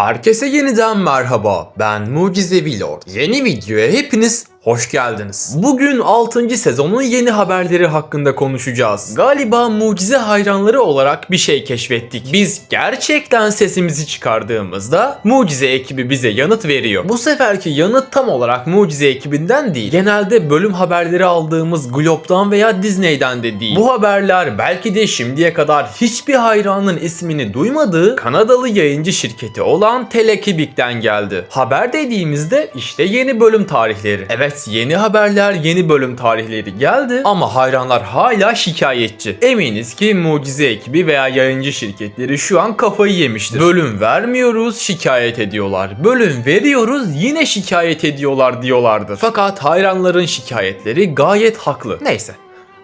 Herkese yeniden merhaba. Ben Mucizevi Lord. Yeni videoya hepiniz hoş geldiniz. Bugün 6. sezonun yeni haberleri hakkında konuşacağız. Galiba mucize hayranları olarak bir şey keşfettik. Biz gerçekten sesimizi çıkardığımızda mucize ekibi bize yanıt veriyor. Bu seferki yanıt tam olarak mucize ekibinden değil. Genelde bölüm haberleri aldığımız Glob'dan veya Disney'den de değil. Bu haberler belki de şimdiye kadar hiçbir hayranın ismini duymadığı Kanadalı yayıncı şirketi olan Telekibik'ten geldi. Haber dediğimizde işte yeni bölüm tarihleri. Evet yeni haberler, yeni bölüm tarihleri geldi ama hayranlar hala şikayetçi. Eminiz ki mucize ekibi veya yayıncı şirketleri şu an kafayı yemiştir. Bölüm vermiyoruz, şikayet ediyorlar. Bölüm veriyoruz, yine şikayet ediyorlar diyorlardır. Fakat hayranların şikayetleri gayet haklı. Neyse.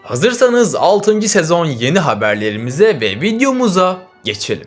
Hazırsanız 6. sezon yeni haberlerimize ve videomuza geçelim.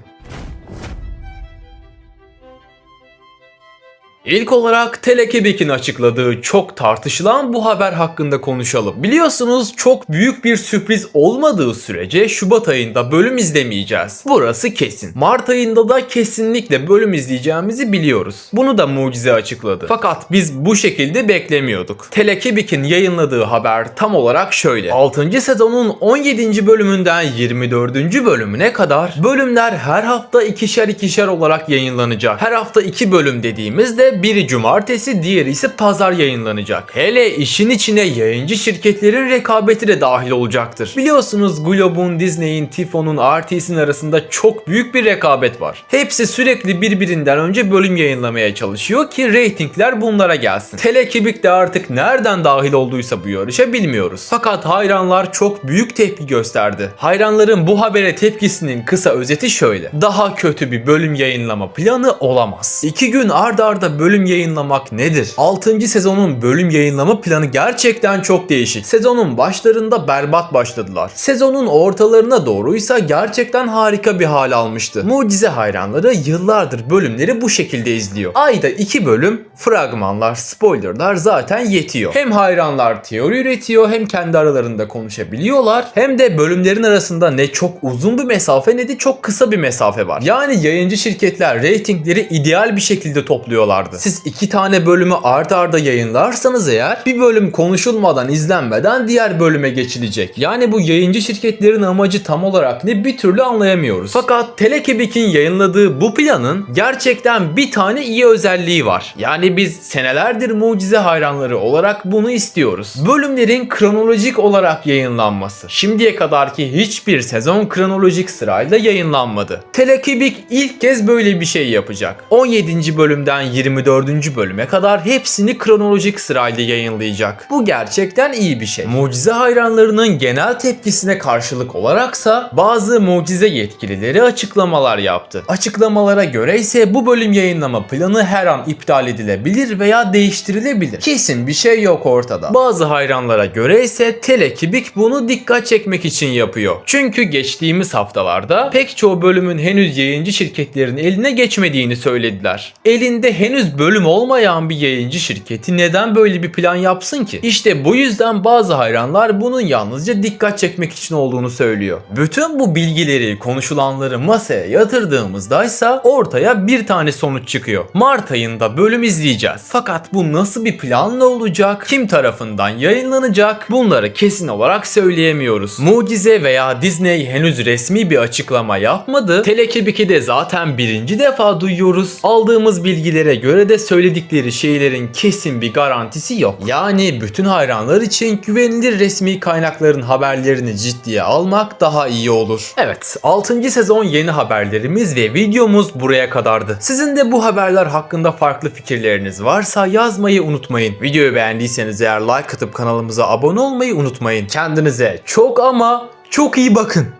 İlk olarak Telekebek'in açıkladığı çok tartışılan bu haber hakkında konuşalım. Biliyorsunuz çok büyük bir sürpriz olmadığı sürece Şubat ayında bölüm izlemeyeceğiz. Burası kesin. Mart ayında da kesinlikle bölüm izleyeceğimizi biliyoruz. Bunu da mucize açıkladı. Fakat biz bu şekilde beklemiyorduk. Telekebek'in yayınladığı haber tam olarak şöyle. 6. sezonun 17. bölümünden 24. bölümüne kadar bölümler her hafta ikişer ikişer olarak yayınlanacak. Her hafta 2 bölüm dediğimizde biri cumartesi diğeri ise pazar yayınlanacak. Hele işin içine yayıncı şirketlerin rekabeti de dahil olacaktır. Biliyorsunuz Glob'un, Disney'in, Tifon'un, RTS'in arasında çok büyük bir rekabet var. Hepsi sürekli birbirinden önce bölüm yayınlamaya çalışıyor ki reytingler bunlara gelsin. Telekibik de artık nereden dahil olduysa bu yarışa bilmiyoruz. Fakat hayranlar çok büyük tepki gösterdi. Hayranların bu habere tepkisinin kısa özeti şöyle. Daha kötü bir bölüm yayınlama planı olamaz. İki gün ard arda bölüm yayınlamak nedir? 6. sezonun bölüm yayınlama planı gerçekten çok değişik. Sezonun başlarında berbat başladılar. Sezonun ortalarına doğruysa gerçekten harika bir hal almıştı. Mucize hayranları yıllardır bölümleri bu şekilde izliyor. Ayda 2 bölüm, fragmanlar, spoilerlar zaten yetiyor. Hem hayranlar teori üretiyor hem kendi aralarında konuşabiliyorlar. Hem de bölümlerin arasında ne çok uzun bir mesafe ne de çok kısa bir mesafe var. Yani yayıncı şirketler reytingleri ideal bir şekilde topluyorlardı. Siz iki tane bölümü art arda yayınlarsanız eğer bir bölüm konuşulmadan izlenmeden diğer bölüme geçilecek. Yani bu yayıncı şirketlerin amacı tam olarak ne bir türlü anlayamıyoruz. Fakat Telekebik'in yayınladığı bu planın gerçekten bir tane iyi özelliği var. Yani biz senelerdir mucize hayranları olarak bunu istiyoruz. Bölümlerin kronolojik olarak yayınlanması. Şimdiye kadarki hiçbir sezon kronolojik sırayla yayınlanmadı. Telekibik ilk kez böyle bir şey yapacak. 17. bölümden 24. bölüme kadar hepsini kronolojik sırayla yayınlayacak. Bu gerçekten iyi bir şey. Mucize hayranlarının genel tepkisine karşılık olaraksa bazı mucize yetkilileri açıklamalar yaptı. Açıklamalara göre ise bu bölüm yayınlama planı her an iptal edilebilir veya değiştirilebilir. Kesin bir şey yok ortada. Bazı hayranlara göre ise Telekibik bunu dikkat çekmek için yapıyor. Çünkü geçtiğimiz haftalarda pek çoğu bölümün henüz yayıncı şirketlerin eline geçmediğini söylediler. Elinde henüz bölüm olmayan bir yayıncı şirketi neden böyle bir plan yapsın ki? İşte bu yüzden bazı hayranlar bunun yalnızca dikkat çekmek için olduğunu söylüyor. Bütün bu bilgileri, konuşulanları masaya yatırdığımızda ise ortaya bir tane sonuç çıkıyor. Mart ayında bölüm izleyeceğiz. Fakat bu nasıl bir planla olacak? Kim tarafından yayınlanacak? Bunları kesin olarak söyleyemiyoruz. Mucize veya Disney henüz resmi bir açıklama yapmadı. Telekibik'i de zaten birinci defa duyuyoruz. Aldığımız bilgilere göre de söyledikleri şeylerin kesin bir garantisi yok. Yani bütün hayranlar için güvenilir resmi kaynakların haberlerini ciddiye almak daha iyi olur. Evet, 6. sezon yeni haberlerimiz ve videomuz buraya kadardı. Sizin de bu haberler hakkında farklı fikirleriniz varsa yazmayı unutmayın. Videoyu beğendiyseniz eğer like atıp kanalımıza abone olmayı unutmayın. Kendinize çok ama çok iyi bakın.